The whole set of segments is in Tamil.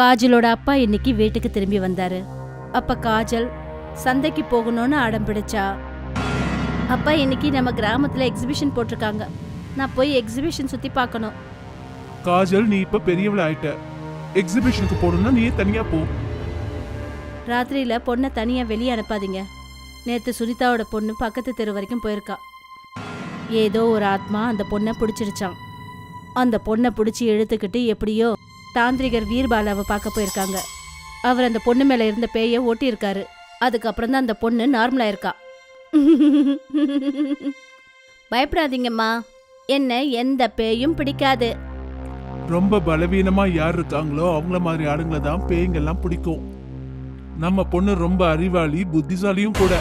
காஜலோட அப்பா இன்னைக்கு வீட்டுக்கு திரும்பி வந்தாரு. அப்ப காஜல் சந்தைக்கு போகணும்னு அடம் பிடிச்சா? அப்பா இன்னைக்கு நம்ம கிராமத்துல எக்ஸிபிஷன் போட்டிருக்காங்க. நான் போய் எக்ஸிபிஷன் சுத்தி பார்க்கணும். காஜல் நீ இப்ப பெரியவள ஆயிட்ட. எக்ஸிபிஷனுக்கு போகணும்னா நீயே தனியா போ. ராத்திரியில பொண்ணை தனியா வெளியே அனுப்பாதீங்க. நேத்து சுனிதாவோட பொண்ணு பக்கத்து தெரு வரைக்கும் போயிருக்கா. ஏதோ ஒரு ஆத்மா அந்த பொண்ணை பிடிச்சிருச்சான் அந்த பொண்ணை பிடிச்சி இழுத்துக்கிட்டு எப்படியோ தாந்திரிகர் வீர்பாலாவை பார்க்க போயிருக்காங்க. அவர் அந்த பொண்ணு மேல இருந்த பேயை ஓட்டியிருக்காரு. அதுக்கப்புறம் தான் அந்த பொண்ணு நார்மலா இருக்கா பயப்படாதீங்கம்மா. என்ன எந்த பேயும் பிடிக்காது. ரொம்ப பலவீனமா யார் இருக்காங்களோ அவங்கள மாதிரி ஆளுங்களை தான் பேய்ங்கெல்லாம் பிடிக்கும். நம்ம பொண்ணு ரொம்ப அறிவாளி புத்திசாலியும் கூட.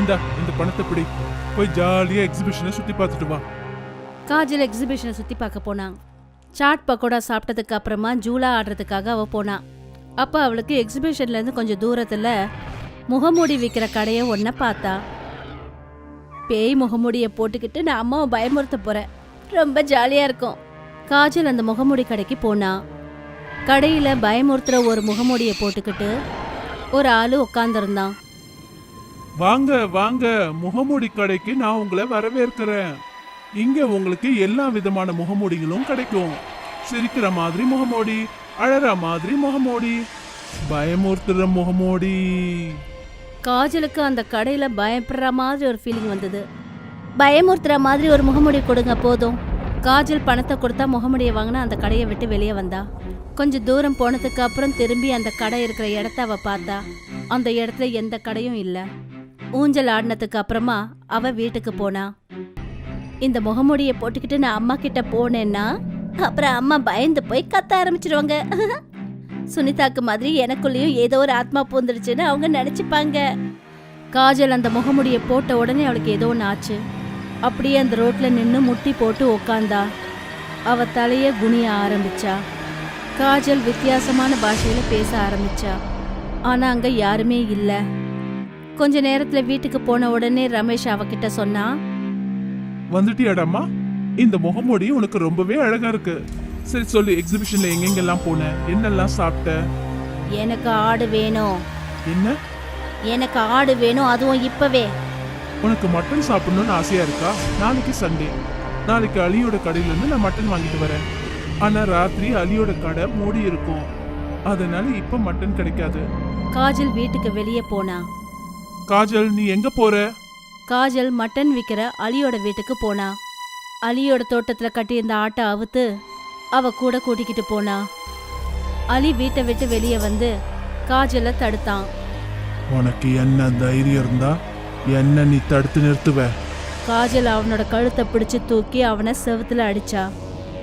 இந்தா இந்த பணத்தை பிடி. போய் ஜாலியா எக்ஸிபிஷனை சுத்தி பார்த்துட்டு வா. காஜல் எக்ஸிபிஷனை சுத்தி பார்க்க போனான். சாட் பக்கோடா சாப்பிட்டதுக்கு அப்புறமா ஜூலா ஆடுறதுக்காக அவள் போனான் அப்போ அவளுக்கு எக்ஸிபிஷன்லேருந்து கொஞ்சம் தூரத்தில் முகமூடி விற்கிற கடையை ஒன்றை பார்த்தா. பேய் முகமூடியை போட்டுக்கிட்டு நான் அம்மாவை பயமுறுத்த போகிறேன் ரொம்ப ஜாலியாக இருக்கும். காஜல் அந்த முகமூடி கடைக்கு போனா. கடையில் பயமுறுத்துகிற ஒரு முகமூடியை போட்டுக்கிட்டு ஒரு ஆள் உட்காந்துருந்தான் வாங்க வாங்க முகமூடி கடைக்கு நான் உங்களை வரவேற்கிறேன். இங்க உங்களுக்கு எல்லா விதமான முகமூடிகளும் கிடைக்கும். சிரிக்கிற மாதிரி முகமூடி அழற மாதிரி முகமூடி பயமுறுத்துற முகமூடி. காஜலுக்கு அந்த கடையில பயப்படுற மாதிரி ஒரு ஃபீலிங் வந்தது. பயமுறுத்துற மாதிரி ஒரு முகமுடி கொடுங்க போதும். காஜல் பணத்தை கொடுத்தா முகமுடியை வாங்கினா அந்த கடையை விட்டு வெளியே வந்தா. கொஞ்சம் தூரம் போனதுக்கு அப்புறம் திரும்பி அந்த கடை இருக்கிற இடத்த அவ பார்த்தா. அந்த இடத்துல எந்த கடையும் இல்லை. ஊஞ்சல் ஆடினதுக்கு அப்புறமா அவ வீட்டுக்கு போனா. இந்த முகமூடிய போட்டுக்கிட்டு நான் அம்மா கிட்ட போனேன்னா அப்புறம் அம்மா பயந்து போய் கத்த ஆரம்பிச்சிருவாங்க. சுனிதாக்கு மாதிரி எனக்குள்ளேயும் ஏதோ ஒரு ஆத்மா பூந்துருச்சுன்னு அவங்க நினைச்சுப்பாங்க. காஜல் அந்த முகமுடியை போட்ட உடனே அவளுக்கு ஏதோ ஒன்று ஆச்சு. அப்படியே அந்த ரோட்ல நின்று முட்டி போட்டு உக்காந்தா. அவ தலைய குனிய ஆரம்பிச்சா. காஜல் வித்தியாசமான பாஷையில பேச ஆரம்பிச்சா. ஆனா அங்க யாருமே இல்ல. கொஞ்ச நேரத்துல வீட்டுக்கு போன உடனே ரமேஷ் அவகிட்ட சொன்னா வந்துட்டியாடாம்மா? இந்த முகமூடி உனக்கு ரொம்பவே அழகா இருக்கு. சரி சொல்லு எக்ஸிபிஷன்ல எங்கெங்கெல்லாம் போன? என்னெல்லாம் சாப்பிட்ட? எனக்கு ஆடு வேணும். என்ன? எனக்கு ஆடு வேணும் அதுவும் இப்பவே. உனக்கு மட்டன் சாப்பிடணும்னு ஆசையா இருக்கா? நாளைக்கு சண்டே. நாளைக்கு அலியோட கடையில இருந்து நான் மட்டன் வாங்கிட்டு வரேன். ஆனா ராத்திரி அலியோட கடை மூடி இருக்கும். அதனால இப்ப மட்டன் கிடைக்காது. காஜல் வீட்டுக்கு வெளியே போனா. காஜல் நீ எங்க போற? காஜல் மட்டன் விற்கிற அலியோட வீட்டுக்கு போனா. அலியோட தோட்டத்துல கட்டியிருந்த ஆட்டை அவுத்து அவ கூட கூட்டிக்கிட்டு போனா. அலி வீட்டை விட்டு வெளியே வந்து காஜலை தடுத்தான். உனக்கு என்ன தைரியம் இருந்தா என்ன நீ தடுத்து நிறுத்துவ? காஜல் அவனோட கழுத்தை பிடிச்சு தூக்கி அவனை செவுத்துல அடிச்சா.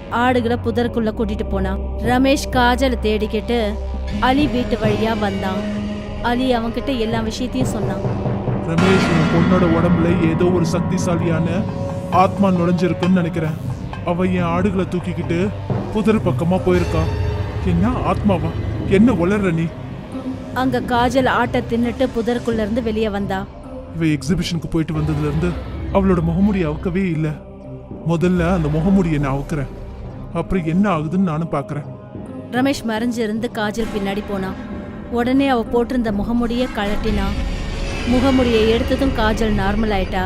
ஆடுகளை புதருக்குள்ள கூட்டிட்டு போனான் ரமேஷ் காஜலை தேடிக்கிட்டு அலி வீட்டு வழியா வந்தான். அலி அவன்கிட்ட எல்லா விஷயத்தையும் சொன்னான். ரமேஷ் உன் பொண்ணோட உடம்புல ஏதோ ஒரு சக்திசாலியான ஆத்மா நுழைஞ்சிருக்குன்னு நினைக்கிறேன். அவ என் ஆடுகளை தூக்கிக்கிட்டு புதர் பக்கமா போயிருக்கா. என்ன ஆத்மாவா? என்ன உளற நீ? அங்க காஜல் ஆட்டை தின்னுட்டு புதருக்குள்ள இருந்து வெளியே வந்தா. இவ எக்ஸிபிஷனுக்கு போயிட்டு வந்ததுல இருந்து அவளோட முகமுடி அவுக்கவே இல்ல. முதல்ல அந்த முகமுடியை நான் அவுக்குறேன். அப்புறம் என்ன ஆகுதுன்னு நானும் பார்க்கறேன் ரமேஷ் மறைஞ்சிருந்து காஜல் பின்னாடி போனான் உடனே அவ போட்டிருந்த முகமுடிய கழட்டினா. முகமுடியை எடுத்ததும் காஜல் நார்மல் ஆயிட்டா?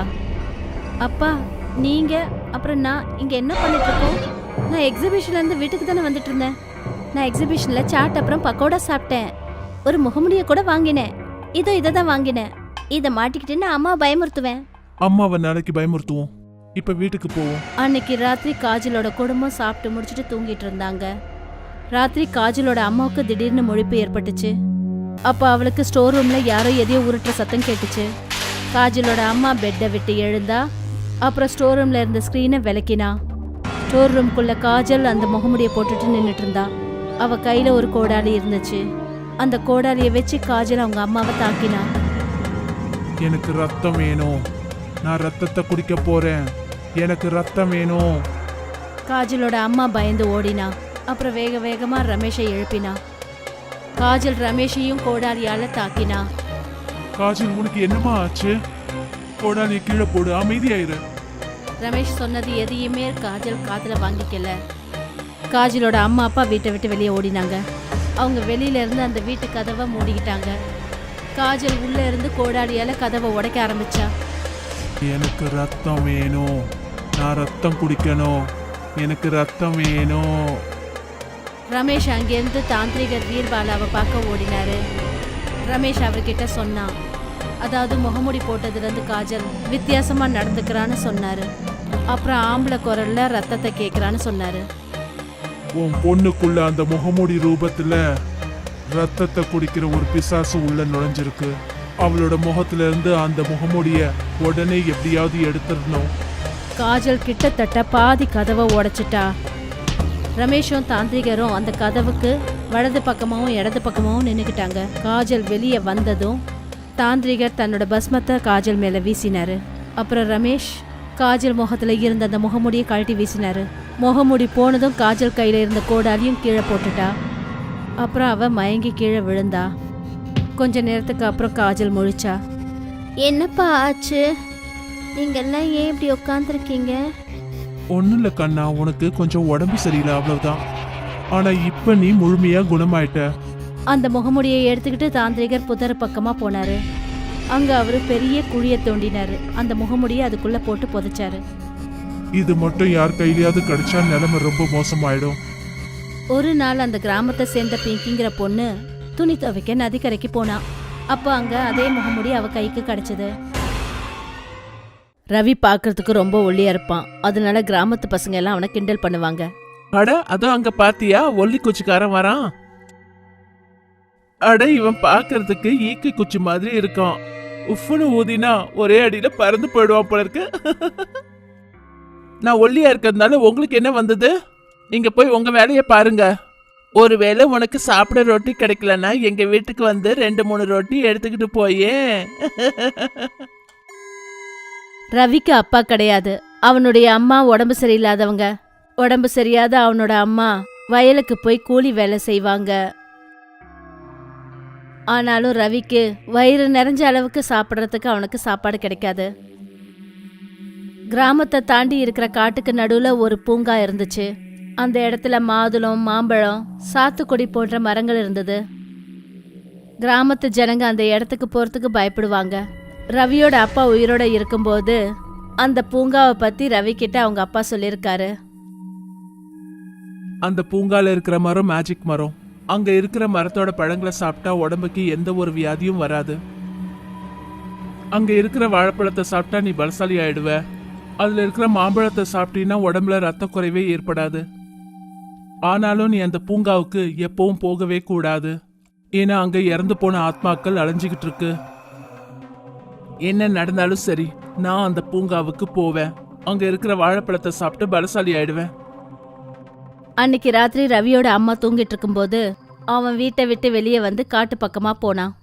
அப்பா நீங்க அப்புறம் நான் இங்க என்ன பண்ணிட்டு இருக்கோம்? நான் எக்ஸிபிஷன்ல இருந்து வீட்டுக்கு தானே வந்துட்டு இருந்தேன். நான் எக்ஸிபிஷன்ல சாட் அப்புறம் பக்கோடா சாப்பிட்டேன். ஒரு முகமுடிய கூட வாங்கினேன். இதோ இதை தான் வாங்கினேன். இதை மாட்டிக்கிட்டு நான் அம்மா பயமுறுத்துவேன். அம்மாவை நாளைக்கு பயமுறுத்துவோம். இப்ப வீட்டுக்கு போவோம். அன்னைக்கு ராத்திரி காஜலோட குடும்பம் சாப்பிட்டு முடிச்சிட்டு தூங்கிட்டு இருந்தாங்க. ராத்திரி காஜலோட அம்மாவுக்கு திடீர்னு முழிப்பு ஏற்பட்டுச்சு. அப்ப அவளுக்கு ஸ்டோர் ரூம்ல யாரோ எதையோ உருட்டுற சத்தம் கேட்டுச்சு. காஜலோட அம்மா பெட்டை விட்டு எழுந்தா அப்புறம் ஸ்டோர் ரூம்ல இருந்த ஸ்க்ரீனை விளக்கினா. ஸ்டோர் ரூம்குள்ள காஜல் அந்த முகமுடியை போட்டுட்டு நின்னுட்டு இருந்தா. அவ கையில ஒரு கோடாலி இருந்துச்சு. அந்த கோடாலியை வச்சு காஜல் அவங்க அம்மாவை தாக்கினா. எனக்கு ரத்தம் வேணும். நான் ரத்தத்தை குடிக்க போறேன். எனக்கு ரத்தம் வேணும். காஜலோட அம்மா பயந்து ஓடினா. அப்புறம் வேக வேகமா ரமேஷை எழுப்பினா. காஜல் ரமேஷையும் கோடாலியால தாக்கினா. காஜல் உனக்கு என்னமா ஆச்சு? கோடாலி கீழே போடு அமைதியாயிரு. ரமேஷ் சொன்னது எதையுமே காஜல் காதுல வாங்கிக்கல. காஜலோட அம்மா அப்பா வீட்டை விட்டு வெளியே ஓடினாங்க. அவங்க வெளியில இருந்து அந்த வீட்டு கதவை மூடிக்கிட்டாங்க. காஜல் உள்ள இருந்து கோடாலியால கதவை உடைக்க ஆரம்பிச்சா. எனக்கு ரத்தம் வேணும். நான் ரத்தம் குடிக்கணும். எனக்கு ரத்தம் வேணும். ரமேஷ் அங்கேருந்து தாந்திரிகர் வீர்பாலாவை பார்க்க ஓடினாரு. ரமேஷ் அவர்கிட்ட சொன்னான் அதாவது முகமுடி போட்டதுலேருந்து காஜல் வித்தியாசமா நடந்துக்கிறான்னு சொன்னாரு. அப்புறம் ஆம்பளை குரல்ல ரத்தத்தை கேட்குறான்னு சொன்னாரு. உன் பொண்ணுக்குள்ள அந்த முகமூடி ரூபத்துல ரத்தத்தை குடிக்கிற ஒரு பிசாசு உள்ள நுழைஞ்சிருக்கு. அவளோட முகத்துல இருந்து அந்த முகமூடிய உடனே எப்படியாவது எடுத்துடணும். காஜல் கிட்டத்தட்ட பாதி கதவை உடைச்சிட்டா. ரமேஷும் தாந்திரிகரும் அந்த கதவுக்கு வலது பக்கமாகவும் இடது பக்கமாகவும் நின்றுக்கிட்டாங்க காஜல் வெளியே வந்ததும் தாந்திரிகர் தன்னோட பஸ்மத்தை காஜல் மேலே வீசினார். அப்புறம் ரமேஷ் காஜல் முகத்தில் இருந்த அந்த முகமுடியை கழட்டி வீசினார். முகமுடி போனதும் காஜல் கையில் இருந்த கோடாலியும் கீழே போட்டுட்டா. அப்புறம் அவள் மயங்கி கீழே விழுந்தா. கொஞ்ச நேரத்துக்கு அப்புறம் காஜல் முழிச்சா என்னப்பா ஆச்சு? நீங்கள்லாம் ஏன் இப்படி உட்காந்துருக்கீங்க ஒன்றும் இல்லை கண்ணா உனக்கு கொஞ்சம் உடம்பு சரியில்லை அவ்வளவுதான். ஆனா இப்ப நீ முழுமையா குணமாயிட்ட. அந்த முகமுடியை எடுத்துக்கிட்டு தாந்திரிகர் புதர் பக்கமா போனாரு. அங்க அவரு பெரிய குழிய தோண்டினாரு. அந்த முகமுடியை அதுக்குள்ள போட்டு புதைச்சாரு. இது மட்டும் யார் கையிலயாவது கிடைச்சா நிலைமை ரொம்ப மோசமாயிடும். ஒரு நாள் அந்த கிராமத்தை சேர்ந்த பிங்கிங்கிற பொண்ணு துணி துவைக்க நதிக்கரைக்கு போனா. அப்போ அங்க அதே முகமுடி அவ கைக்கு கிடைச்சது. ரவி பார்க்கறதுக்கு ரொம்ப ஒல்லியா இருப்பான். அதனால கிராமத்து பசங்க எல்லாம் அவனை கிண்டல் பண்ணுவாங்க. அட அதோ அங்க பாத்தியா? ஒல்லி குச்சிக்காரன் வரான். அட இவன் பார்க்கறதுக்கு ஈக்கை குச்சி மாதிரி இருக்கான். உஃப்னு ஊதினா ஒரே அடியில பறந்து போயிடுவான் போல இருக்கு. நான் ஒல்லியா இருக்கிறதுனால உங்களுக்கு என்ன வந்தது? நீங்க போய் உங்க வேலையை பாருங்க. ஒருவேளை உனக்கு சாப்பிட ரொட்டி கிடைக்கலன்னா எங்க வீட்டுக்கு வந்து ரெண்டு மூணு ரொட்டி எடுத்துக்கிட்டு போயே. ரவிக்கு அப்பா கிடையாது. அவனுடைய அம்மா உடம்பு சரியில்லாதவங்க. உடம்பு சரியாத அவனோட அம்மா வயலுக்கு போய் கூலி வேலை செய்வாங்க. ஆனாலும் ரவிக்கு வயிறு நிறைஞ்ச அளவுக்கு சாப்பிட்றதுக்கு அவனுக்கு சாப்பாடு கிடைக்காது. கிராமத்தை தாண்டி இருக்கிற காட்டுக்கு நடுவில் ஒரு பூங்கா இருந்துச்சு. அந்த இடத்துல மாதுளம் மாம்பழம் சாத்துக்குடி போன்ற மரங்கள் இருந்தது. கிராமத்து ஜனங்க அந்த இடத்துக்கு போகிறதுக்கு பயப்படுவாங்க. ரவியோட அப்பா உயிரோட இருக்கும்போது அந்த பூங்காவை பத்தி ரவி கிட்ட அவங்க அப்பா சொல்லியிருக்காரு. அந்த பூங்கால இருக்கிற மரம் மேஜிக் மரம். அங்க இருக்கிற மரத்தோட பழங்களை சாப்பிட்டா உடம்புக்கு எந்த ஒரு வியாதியும் வராது. அங்க இருக்கிற வாழைப்பழத்தை சாப்பிட்டா நீ பலசாலி ஆயிடுவ. அதுல இருக்கிற மாம்பழத்தை சாப்பிட்டீங்கன்னா உடம்புல ரத்த குறைவே ஏற்படாது. ஆனாலும் நீ அந்த பூங்காவுக்கு எப்பவும் போகவே கூடாது. ஏன்னா அங்க இறந்து போன ஆத்மாக்கள் அலைஞ்சுக்கிட்டு இருக்கு. என்ன நடந்தாலும் சரி நான் அந்த பூங்காவுக்கு போவேன். அங்க இருக்கிற வாழைப்பழத்தை சாப்பிட்டு பலசாலி ஆயிடுவேன். அன்னைக்கு ராத்திரி ரவியோட அம்மா தூங்கிட்டு இருக்கும்போது அவன் வீட்டை விட்டு வெளியே வந்து காட்டு பக்கமா போனான்.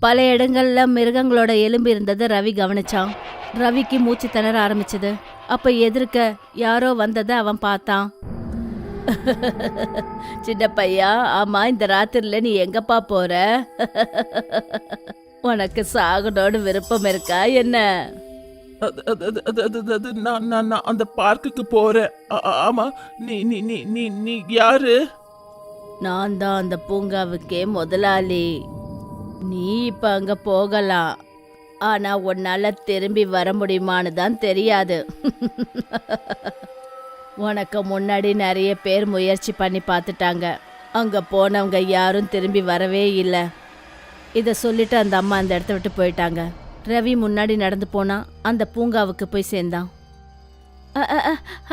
பல இடங்கள்ல மிருகங்களோட எலும்பு இருந்ததை ரவி கவனிச்சான். ரவிக்கு மூச்சு திணற ஆரம்பிச்சது. அப்ப எதிர்க்க யாரோ வந்ததை அவன் பார்த்தான். சின்ன பையா ஆமா இந்த ராத்திரில நீ எங்கப்பா போற? உனக்கு சாகணும்னு விருப்பம் இருக்கா? என்ன? அது அது அது அது அது அது நான் நான் நான் அந்த பார்க்குக்கு போறேன். ஆ- ஆ- ஆமா நீ நீ நீ நீ நீ யாரு? நான் தான் அந்த பூங்காவுக்கே முதலாளி. நீ இப்ப அங்க போகலாம். ஆனா உன்னால திரும்பி வர முடியுமான்னு தான் தெரியாது. உனக்கு முன்னாடி நிறைய பேர் முயற்சி பண்ணி பார்த்துட்டாங்க. அங்க போனவங்க யாரும் திரும்பி வரவே இல்லை. இதை சொல்லிட்டு அந்த அம்மா அந்த இடத்த விட்டு போயிட்டாங்க. ரவி முன்னாடி நடந்து போனா அந்த பூங்காவுக்கு போய் சேர்ந்தான்.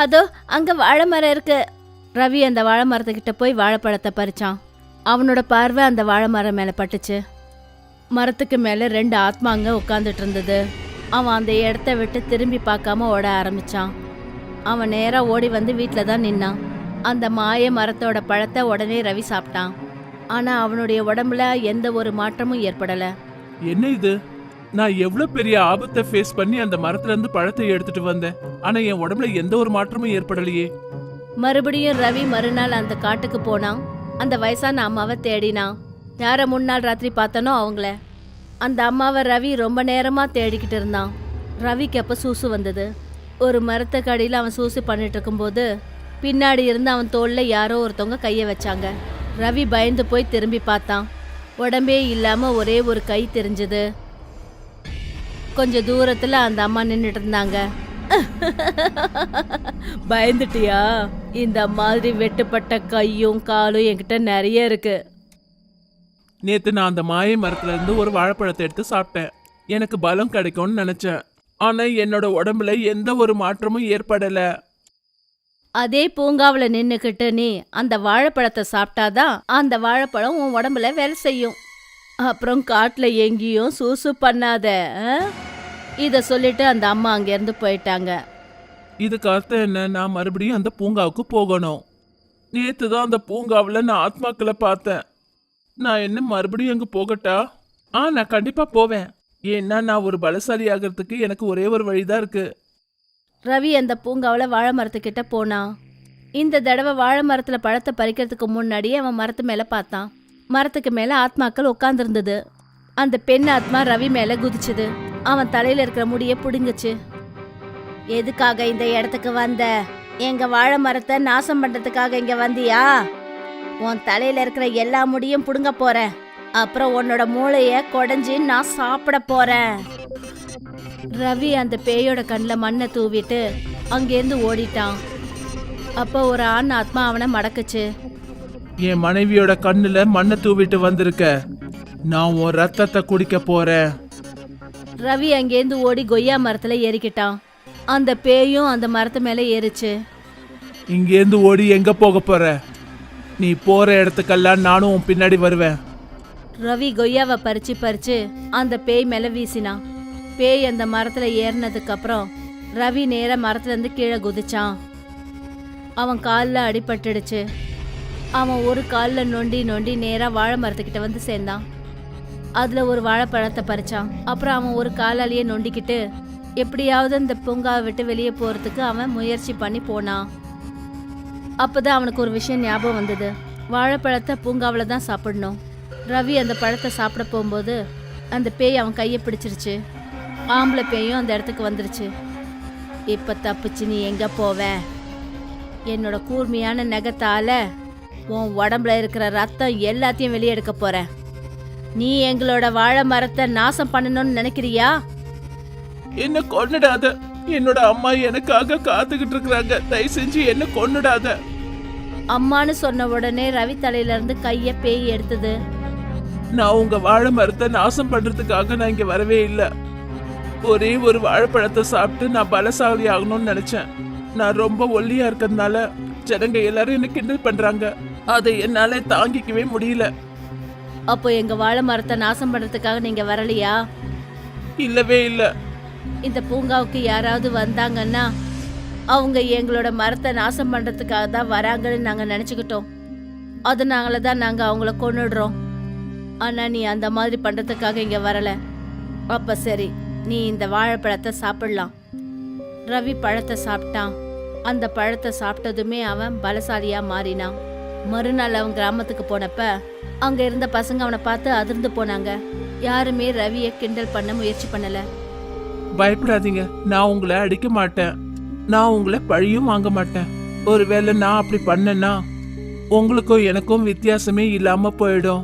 அதோ அங்க வாழை மரம் இருக்கு. ரவி அந்த வாழை மரத்துக்கிட்ட போய் வாழைப்பழத்தை பறிச்சான். அவனோட பார்வை அந்த வாழை மரம் மேலே பட்டுச்சு. மரத்துக்கு மேலே ரெண்டு ஆத்மாங்க உட்காந்துட்டு இருந்தது. அவன் அந்த இடத்த விட்டு திரும்பி பார்க்காம ஓட ஆரம்பிச்சான். அவன் நேராக ஓடி வந்து வீட்டில் தான் நின்னான். அந்த மாய மரத்தோட பழத்தை உடனே ரவி சாப்பிட்டான். ஆனால் அவனுடைய உடம்புல எந்த ஒரு மாற்றமும் ஏற்படலை. என்ன இது? நான் எவ்வளவு பெரிய ஆபத்தை ஃபேஸ் பண்ணி அந்த மரத்துல இருந்து பழத்தை எடுத்துட்டு வந்தேன். ஆனா என் உடம்புல எந்த ஒரு மாற்றமும் ஏற்படலையே. மறுபடியும் ரவி மறுநாள் அந்த காட்டுக்கு போனான். அந்த வயசான அம்மாவை தேடினான் யாரை முன்னாள் ராத்திரி பார்த்தனோ அவங்கள. அந்த அம்மாவை ரவி ரொம்ப நேரமா தேடிக்கிட்டு இருந்தான். ரவிக்கு அப்போ சூசு வந்தது. ஒரு மரத்துக்கு அடியில் அவன் சூசு பண்ணிட்டு இருக்கும்போது பின்னாடி இருந்து அவன் தோளில் யாரோ ஒருத்தவங்க கையை வச்சாங்க. ரவி பயந்து போய் திரும்பி பார்த்தான். உடம்பே இல்லாம ஒரே ஒரு கை தெரிஞ்சது. கொஞ்ச தூரத்துல அந்த அம்மா நின்றுட்டு இருந்தாங்க. பயந்துட்டியா? இந்த மாதிரி வெட்டுப்பட்ட கையும் காலும் என்கிட்ட நிறைய இருக்கு. நேத்து நான் அந்த மாயை மரத்துல இருந்து ஒரு வாழைப்பழத்தை எடுத்து சாப்பிட்டேன். எனக்கு பலம் கிடைக்கும்னு நினைச்சேன். ஆனா என்னோட உடம்புல எந்த ஒரு மாற்றமும் ஏற்படலை. அதே பூங்காவில் நின்றுக்கிட்டு நீ அந்த வாழைப்பழத்தை சாப்பிட்டாதான் அந்த வாழைப்பழம் உன் உடம்புல வேலை செய்யும். அப்புறம் காட்டில் எங்கேயும் சூசு பண்ணாத இதை சொல்லிட்டு அந்த அம்மா அங்கேருந்து போயிட்டாங்க. இதுக்கு அர்த்தம் என்ன? நான் மறுபடியும் அந்த பூங்காவுக்கு போகணும். நேற்று தான் அந்த பூங்காவில் நான் ஆத்மாக்களை பார்த்தேன். நான் என்ன மறுபடியும் அங்கே போகட்டா? ஆ நான் கண்டிப்பாக போவேன். ஏன்னா நான் ஒரு பலசாலி ஆகிறதுக்கு எனக்கு ஒரே ஒரு வழிதான் இருக்குது ரவி அந்த பூங்காவில் வாழை மரத்துக்கிட்ட போனான் இந்த தடவை வாழை மரத்தில் பழத்தை பறிக்கிறதுக்கு முன்னாடியே அவன் மரத்து மேலே பார்த்தான். மரத்துக்கு மேலே ஆத்மாக்கள் உட்காந்துருந்தது அந்த பெண் ஆத்மா ரவி மேலே குதிச்சுது. அவன் தலையில் இருக்கிற முடியை பிடுங்குச்சு. எதுக்காக இந்த இடத்துக்கு வந்த? எங்க வாழை மரத்தை நாசம் பண்றதுக்காக இங்க வந்தியா? உன் தலையில இருக்கிற எல்லா முடியும் புடுங்க போறேன். அப்புறம் உன்னோட மூளைய கொடைஞ்சு நான் சாப்பிட போறேன். ரவி அந்த பேயோட கண்ணில் மண்ணை தூவிட்டு அங்கேருந்து ஓடிட்டான். அப்போ ஒரு ஆண் ஆத்மா அவனை மடக்குச்சு. என் மனைவியோட கண்ணுல மண்ணை தூவிட்டு வந்திருக்க. நான் உன் ரத்தத்தை குடிக்க போறேன். ரவி அங்கேருந்து ஓடி கொய்யா மரத்துல ஏறிக்கிட்டான். அந்த பேயும் அந்த மரத்து மேலே ஏறிச்சு. இங்கேருந்து ஓடி எங்க போக போற? நீ போற இடத்துக்கெல்லாம் நானும் உன் பின்னாடி வருவேன். ரவி கொய்யாவை பறிச்சு பறிச்சு அந்த பேய் மேலே வீசினான். பேய் அந்த மரத்துல ஏறினதுக்கு அப்புறம் ரவி நேர மரத்துல இருந்து கீழே குதிச்சான். அவன் காலில் அடிபட்டுடுச்சு. அவன் ஒரு காலில் நொண்டி நொண்டி நேராக வாழை மரத்துக்கிட்ட வந்து சேர்ந்தான். அதில் ஒரு வாழைப்பழத்தை பறித்தான் அப்புறம் அவன் ஒரு காலாலேயே நொண்டிக்கிட்டு எப்படியாவது அந்த பூங்காவை விட்டு வெளியே போகிறதுக்கு அவன் முயற்சி பண்ணி போனான். அப்போ தான் அவனுக்கு ஒரு விஷயம் ஞாபகம் வந்தது. வாழைப்பழத்தை பூங்காவில் தான் சாப்பிடணும். ரவி அந்த பழத்தை சாப்பிட போகும்போது அந்த பேய் அவன் கையை பிடிச்சிருச்சு. ஆம்பளை பேயும் அந்த இடத்துக்கு வந்துருச்சு. இப்போ தப்பிச்சு நீ எங்கே போவ? என்னோட கூர்மையான நகத்தால உன் உடம்புல இருக்கிற ரத்தம் எல்லாத்தையும் வெளியே எடுக்க போற. நீ எங்களோட வாழை மரத்தை நாசம் பண்ணணும்னு நினைக்கிறியா? என்ன கொன்னுடாத. என்னோட அம்மா எனக்காக காத்துக்கிட்டு இருக்கிறாங்க. தயவு செஞ்சு என்ன கொன்னுடாத. அம்மான்னு சொன்ன உடனே ரவி தலையில இருந்து கைய பேய் எடுத்தது. நான் உங்க வாழை மரத்தை நாசம் பண்றதுக்காக நான் இங்க வரவே இல்லை. ஒரே ஒரு வாழைப்பழத்தை சாப்பிட்டு நான் பலசாலி ஆகணும்னு நினைச்சேன். நான் ரொம்ப ஒல்லியா இருக்கிறதுனால ஜனங்க எல்லாரும் என்ன கிண்டல் பண்றாங்க. அதை என்னால தாங்கிக்கவே முடியல. அப்போ எங்க வாழை மரத்தை நாசம் பண்றதுக்காக நீங்க வரலையா? இல்லவே இல்ல. இந்த பூங்காவுக்கு யாராவது வந்தாங்கன்னா அவங்க எங்களோட மரத்தை நாசம் பண்றதுக்காக தான் வராங்கன்னு நாங்க நினைச்சுக்கிட்டோம். அதனால தான் நாங்க அவங்கள கொன்னுடுறோம். ஆனா நீ அந்த மாதிரி பண்றதுக்காக இங்க வரல. அப்ப சரி. நீ இந்த வாழைப்பழத்தை சாப்பிடலாம். ரவி பழத்தை சாப்பிட்டான். அந்த பழத்தை சாப்பிட்டதுமே அவன் பலசாலியா மாறினான். மறுநாள் அவன் கிராமத்துக்கு போனப்ப அங்க இருந்த பசங்க அவனை பார்த்து அதிர்ந்து போனாங்க. யாருமே ரவியை கிண்டல் பண்ண முயற்சி பண்ணல. பயப்படாதீங்க. நான் உங்களை அடிக்க மாட்டேன். நான் உங்களை பழியும் வாங்க மாட்டேன். ஒருவேளை நான் அப்படி பண்ணேன்னா உங்களுக்கும் எனக்கும் வித்தியாசமே இல்லாம போயிடும்.